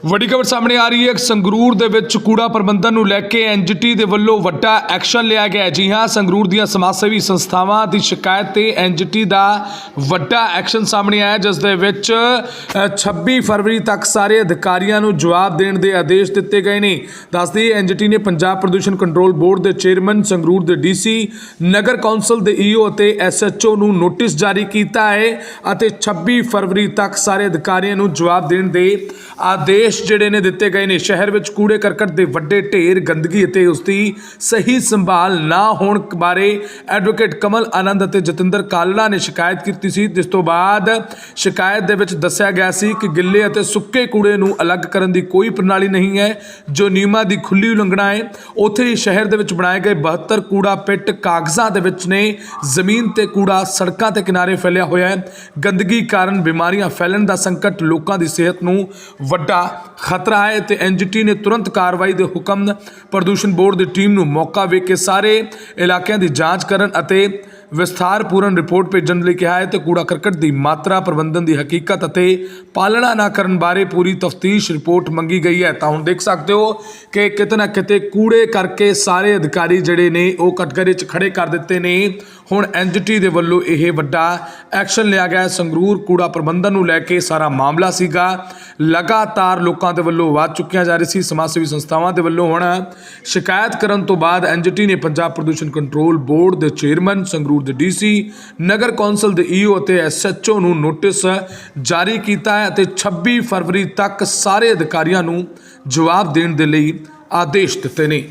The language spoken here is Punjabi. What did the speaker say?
ਵੱਡੀ ਖਬਰ ਸਾਹਮਣੇ ਆ ਰਹੀ ਹੈ ਸੰਗਰੂਰ ਦੇ ਵਿੱਚ ਕੂੜਾ ਪ੍ਰਬੰਧਨ ਨੂੰ ਲੈ ਕੇ ਐਨਜੀਟੀ ਦੇ ਵੱਲੋਂ ਵੱਡਾ ਐਕਸ਼ਨ ਲਿਆ ਗਿਆ ਹੈ। ਜੀ ਹਾਂ ਸੰਗਰੂਰ ਦੀਆਂ ਸਮਾਜ ਸੇਵੀ ਸੰਸਥਾਵਾਂ ਦੀ ਸ਼ਿਕਾਇਤ ਤੇ ਐਨਜੀਟੀ ਦਾ ਵੱਡਾ ਐਕਸ਼ਨ ਸਾਹਮਣੇ ਆਇਆ ਜਿਸ ਦੇ ਵਿੱਚ ਅ, 26 ਫਰਵਰੀ ਤੱਕ ਸਾਰੇ ਅਧਿਕਾਰੀਆਂ ਨੂੰ ਜਵਾਬ ਦੇਣ ਦੇ ਆਦੇਸ਼ ਦਿੱਤੇ ਗਏ ਨੇ। ਦੱਸਦੀ ਐਨਜੀਟੀ ਨੇ ਪੰਜਾਬ ਪ੍ਰਦੂਸ਼ਣ ਕੰਟਰੋਲ ਬੋਰਡ ਦੇ ਚੇਅਰਮੈਨ ਸੰਗਰੂਰ ਦੇ ਡੀਸੀ ਨਗਰ ਕੌਂਸਲ ਦੇ ਈਓ ਅਤੇ ਐਸਐਚਓ ਨੂੰ ਨੋਟਿਸ ਜਾਰੀ ਕੀਤਾ ਹੈ ਅਤੇ 26 ਫਰਵਰੀ ਤੱਕ ਸਾਰੇ ਅਧਿਕਾਰੀਆਂ ਨੂੰ ਜਵਾਬ ਦੇਣ ਦੇ ਆਦੇਸ਼ ਜਿਹੜੇ ਨੇ ਦਿੱਤੇ ਗਏ ਨੇ। ਸ਼ਹਿਰ ਵਿੱਚ ਕੂੜੇ ਕਰਕਟ ਦੇ ਵੱਡੇ ਢੇਰ, ਗੰਦਗੀ ਅਤੇ ਉਸ ਦੀ ਸਹੀ ਸੰਭਾਲ ਨਾ ਹੋਣ ਬਾਰੇ ਐਡਵੋਕੇਟ ਕਮਲ ਆਨੰਦ ਅਤੇ ਜਤਿੰਦਰ ਕਾਲੜਾ ਨੇ ਸ਼ਿਕਾਇਤ ਕੀਤੀ ਸੀ। ਜਿਸ ਤੋਂ ਬਾਅਦ ਸ਼ਿਕਾਇਤ ਦੇ ਵਿੱਚ ਦੱਸਿਆ ਗਿਆ ਸੀ ਕਿ ਗਿੱਲੇ ਅਤੇ ਸੁੱਕੇ ਕੂੜੇ ਨੂੰ ਅਲੱਗ ਕਰਨ ਦੀ ਕੋਈ ਪ੍ਰਣਾਲੀ ਨਹੀਂ ਹੈ। ਜੋ ਨਿਯਮਾਂ ਦੀ ਖੁੱਲੀ ਉਲੰਘਣਾ ਹੈ, ਉੱਥੇ ਹੀ ਸ਼ਹਿਰ ਦੇ ਵਿੱਚ ਬਣਾਏ ਗਏ 72 ਕੂੜਾ ਪਿੱਟ ਕਾਗਜ਼ਾਂ ਦੇ ਵਿੱਚ ਨੇ। ਜ਼ਮੀਨ ਤੇ ਕੂੜਾ ਸੜਕਾਂ ਤੇ ਕਿਨਾਰੇ ਫੈਲਿਆ ਹੋਇਆ ਹੈ। ਗੰਦਗੀ ਕਾਰਨ ਬਿਮਾਰੀਆਂ ਫੈਲਣ ਦਾ ਸੰਕਟ ਲੋਕਾਂ ਦੀ ਸਿਹਤ ਨੂੰ ਵੱਡਾ ਖਤਰਾ ਹੈ ਤੇ ਐਨਜੀਟੀ ਨੇ ਤੁਰੰਤ ਕਾਰਵਾਈ ਦੇ ਹੁਕਮ ਪ੍ਰਦੂਸ਼ਣ ਬੋਰਡ ਦੀ ਟੀਮ ਨੂੰ ਮੌਕਾ ਵੇਖ ਕੇ ਸਾਰੇ ਇਲਾਕਿਆਂ ਦੀ ਜਾਂਚ ਕਰਨ ਅਤੇ ਵਿਸਥਾਰਪੂਰਨ ਰਿਪੋਰਟ ਭੇਜਣ ਲਈ ਕਿਹਾ ਹੈ ਤੇ ਕੂੜਾ ਕਰਕਟ ਦੀ ਮਾਤਰਾ ਪ੍ਰਬੰਧਨ ਦੀ ਹਕੀਕਤ ਅਤੇ ਪਾਲਣਾ ਨਾ ਕਰਨ ਬਾਰੇ ਪੂਰੀ ਤਫਤੀਸ਼ ਰਿਪੋਰਟ ਮੰਗੀ ਗਈ ਹੈ। ਤਾਂ ਹੁਣ ਦੇਖ ਸਕਦੇ ਹੋ ਕਿ ਕਿਤੇ ਨਾ ਕਿਤੇ ਕੂੜੇ ਕਰਕੇ ਸਾਰੇ ਅਧਿਕਾਰੀ ਜਿਹੜੇ ਨੇ ਉਹ ਕਟਗਰੇ 'ਚ ਖੜੇ ਕਰ ਦਿੱਤੇ ਨੇ। ਹੁਣ ਐਨਜੀਟੀ ਦੇ ਵੱਲੋਂ ਇਹ ਵੱਡਾ ਐਕਸ਼ਨ ਲਿਆ ਗਿਆ ਸੰਗਰੂਰ ਕੂੜਾ ਪ੍ਰਬੰਧਨ ਨੂੰ ਲੈ ਕੇ ਸਾਰਾ ਮਾਮਲਾ ਸੀਗਾ। ਲਗਾਤਾਰ ਲੋਕਾਂ ਦੇ ਵੱਲੋਂ ਆਵਾਜ਼ ਚੁੱਕੀਆਂ ਜਾ ਰਹੀ ਸੀ। ਸਮਾਜ ਸੇਵੀ ਸੰਸਥਾਵਾਂ ਦੇ ਵੱਲੋਂ ਹੁਣ ਸ਼ਿਕਾਇਤ ਕਰਨ ਤੋਂ ਬਾਅਦ ਐਨਜੀਟੀ ਨੇ ਪੰਜਾਬ ਪ੍ਰਦੂਸ਼ਣ ਕੰਟਰੋਲ ਬੋਰਡ ਦੇ ਚੇਅਰਮੈਨ ਸੰਗਰੂਰ ਸੰਗਰੂਰ ਦੇ ਡੀਸੀ ਨਗਰ ਕੌਂਸਲ ਦੇ ਈਓ ਅਤੇ ਐਸਐਚਓ ਨੂੰ ਨੋਟਿਸ ਜਾਰੀ ਕੀਤਾ ਹੈ ਅਤੇ 26 ਫਰਵਰੀ ਤੱਕ ਸਾਰੇ ਅਧਿਕਾਰੀਆਂ ਨੂੰ ਜਵਾਬ ਦੇਣ ਦੇ ਲਈ ਆਦੇਸ਼ ਦਿੱਤੇ ਨੇ।